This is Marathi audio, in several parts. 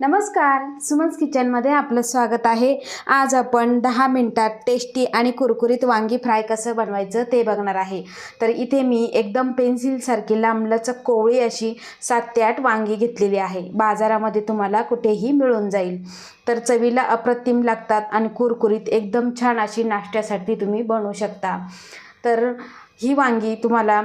नमस्कार सुमन्स किचनमध्ये आपलं स्वागत आहे. आज आपण दहा मिनटात टेस्टी आणि कुरकुरीत वांगी फ्राय कसं बनवायचं ते बघणार आहे. तर इथे मी एकदम पेन्सिलसारखी लांबलचक कोवळी अशी सात ते आठ वांगी घेतलेली आहे. बाजारामध्ये तुम्हाला कुठेही मिळून जाईल. तर चवीला अप्रतिम लागतात आणि कुरकुरीत एकदम छान अशी नाश्त्यासाठी तुम्ही बनवू शकता. तर ही वांगी तुम्हाला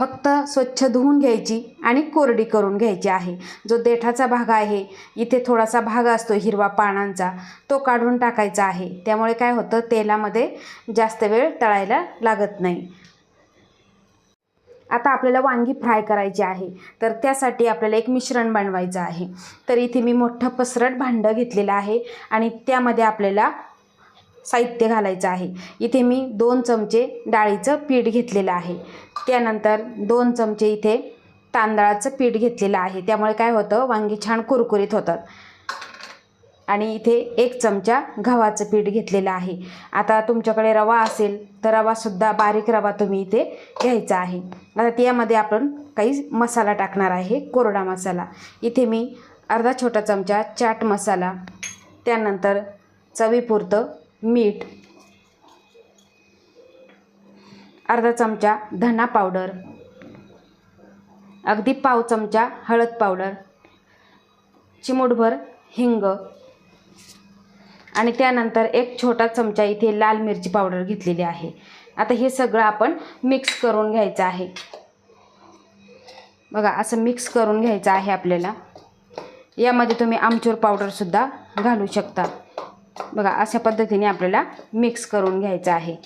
फक्त स्वच्छ धुवून घ्यायची आणि कोरडी करून घ्यायची आहे. जो देठाचा भाग आहे इथे थोडासा भाग असतो हिरवा पानांचा तो काढून टाकायचा आहे. त्यामुळे काय होतं तेलामध्ये जास्त वेळ तळायला लागत नाही. आता आपल्याला वांगी फ्राय करायची आहे तर त्यासाठी आपल्याला एक मिश्रण बनवायचं आहे. तर इथे मी मोठं पसरट भांडं घेतलेलं आहे आणि त्यामध्ये आपल्याला साहित्य घालायचं आहे. इथे मी दोन चमचे डाळीचं पीठ घेतलेलं आहे. त्यानंतर दोन चमचे इथे तांदळाचं पीठ घेतलेलं आहे. त्यामुळे काय होतं? वांगी छान कुरकुरीत होतात. आणि इथे एक चमचा गव्हाचं पीठ घेतलेलं आहे. आता तुमच्याकडे रवा असेल तर रवासुद्धा बारीक रवा तुम्ही इथे घ्यायचा आहे. आता त्यामध्ये आपण काही मसाला टाकणार आहे कोरडा मसाला. इथे मी अर्धा छोटा चमचा चाट मसाला त्यानंतर चवीपुरतं मीठ. अर्धा चमचा धना पावडर. अगदी पाव चमचा हळद पावडर. चिमूटभर हिंग. आणि त्यानंतर एक छोटा चमचा इथे लाल मिरची पावडर घेतलेली आहे. आता हे सगळं आपण मिक्स करून घ्यायचं आहे. बघा असं मिक्स करून घ्यायचं आहे आपल्याला. यामध्ये तुम्ही आमचूर पावडरसुद्धा घालू शकता. बघा अशा पद्धतीने आपल्याला मिक्स करून घ्यायचं आहे.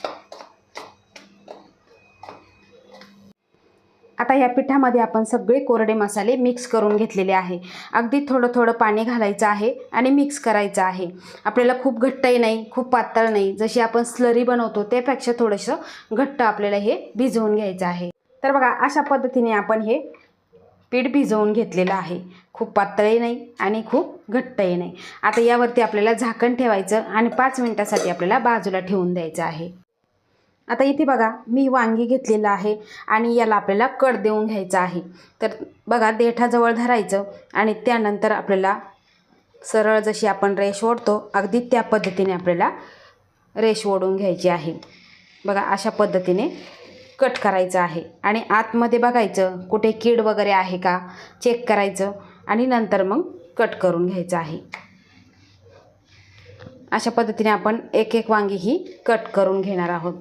आता या पिठामध्ये आपण सगळे कोरडे मसाले मिक्स करून घेतलेले आहे. अगदी थोडं थोडं पाणी घालायचं आहे आणि मिक्स करायचं आहे. आपल्याला खूप घट्टही नाही खूप पातळ नाही. जशी आपण स्लरी बनवतो त्यापेक्षा थोडंसं घट्ट आपल्याला हे भिजवून घ्यायचं आहे. तर बघा अशा पद्धतीने आपण हे पीठ भिजवून घेतलेलं आहे. खूप पातळही नाही आणि खूप घट्टही नाही. आता यावरती आपल्याला झाकण ठेवायचं आणि पाच मिनटासाठी आपल्याला बाजूला ठेवून द्यायचं आहे. आता इथे बघा मी वांगी घेतलेलं आहे आणि याला आपल्याला कट देऊन घ्यायचं आहे. तर बघा देठाजवळ धरायचं आणि त्यानंतर आपल्याला सरळ जशी आपण रेश ओढतो अगदी त्या पद्धतीने आपल्याला रेश ओढून घ्यायची आहे. बघा अशा पद्धतीने कट करायचं आहे. आणि आतमध्ये बघायचं कुठे कीड वगैरे आहे का? चेक करायचं आणि नंतर मग कट करून घ्यायचं आहे. अशा पद्धतीने आपण एक एक वांगी ही कट करून घेणार आहोत.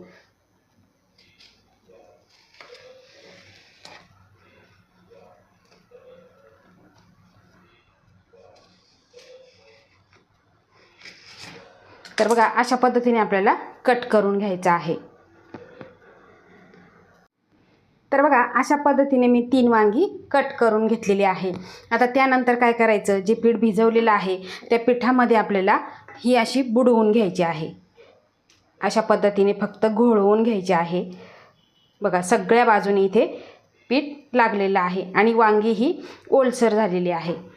तर बघा अशा पद्धतीने आपल्याला कट करून घ्यायचं आहे. तर बघा अशा पद्धतीने मी तीन वांगी कट करून घेतलेली आहे. आता त्यानंतर काय करायचं? जे पीठ भिजवलेलं आहे त्या पिठामध्ये आपल्याला ही अशी बुडवून घ्यायची आहे. अशा पद्धतीने फक्त घोळवून घ्यायची आहे. बघा सगळ्या बाजूने इथे पीठ लागलेलं आहे आणि वांगी ही ओलसर झालेली आहे.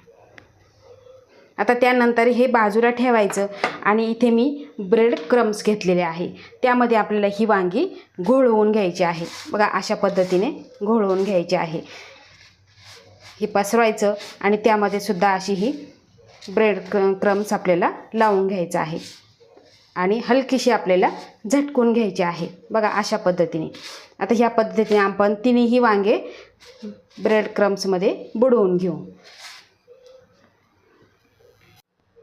आता त्यानंतर हे बाजूला ठेवायचं आणि इथे मी ब्रेड क्रम्स घेतलेले आहे. त्यामध्ये आपल्याला ही वांगी घोळवून घ्यायची आहे. बघा अशा पद्धतीने घोळवून घ्यायची आहे. हे पसरवायचं आणि त्यामध्ये सुद्धा अशी ही ब्रेड क्र क्रम्स आपल्याला लावून घ्यायचं आहे. आणि हलकीशी आपल्याला झटकून घ्यायची आहे. बघा अशा पद्धतीने. आता ह्या पद्धतीने आपण तिन्ही वांगे ब्रेड क्रम्समध्ये बुडवून घेऊ.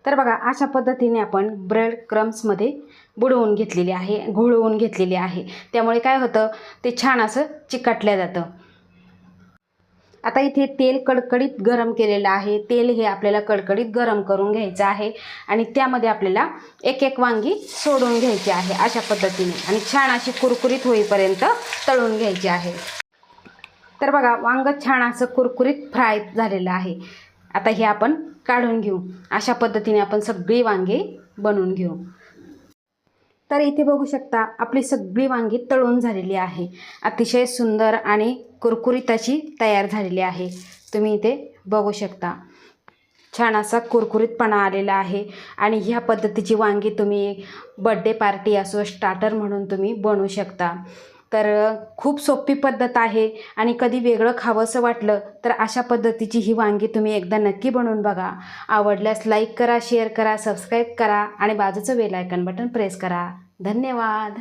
तर बघा अशा पद्धतीने आपण ब्रेड क्रम्समध्ये बुडवून घेतलेली आहे घोळवून घेतलेली आहे. त्यामुळे काय होतं ते छान असं चिकटलं जातं. आता इथे तेल कडकडीत गरम केलेलं आहे. तेल हे आपल्याला कडकडीत गरम करून घ्यायचं आहे आणि त्यामध्ये आपल्याला एक एक वांगी सोडून घ्यायची आहे अशा पद्धतीने. आणि छान अशी कुरकुरीत होईपर्यंत तळून घ्यायची आहे. तर बघा वांग छान असं कुरकुरीत फ्राय झालेलं आहे. आता हे आपण काढून घेऊ. अशा पद्धतीने आपण सगळी वांगी बनवून घेऊ. तर इथे बघू शकता आपली सगळी वांगी तळून झालेली आहे. अतिशय सुंदर आणि कुरकुरीत अशी तयार झालेली आहे. तुम्ही इथे बघू शकता. छान असा कुरकुरीतपणा आलेला आहे आणि ह्या पद्धतीची वांगी तुम्ही बड्डे पार्टी असो स्टार्टर म्हणून तुम्ही बनवू शकता. तर खूप सोपी पद्धत आहे आणि कधी वेगळं खावंसं वाटलं तर अशा पद्धतीची ही वांगी तुम्ही एकदा नक्की बनवून बघा. आवडल्यास लाईक करा शेअर करा सबस्क्राईब करा आणि बाजूचं बेल आयकन बटन प्रेस करा. धन्यवाद!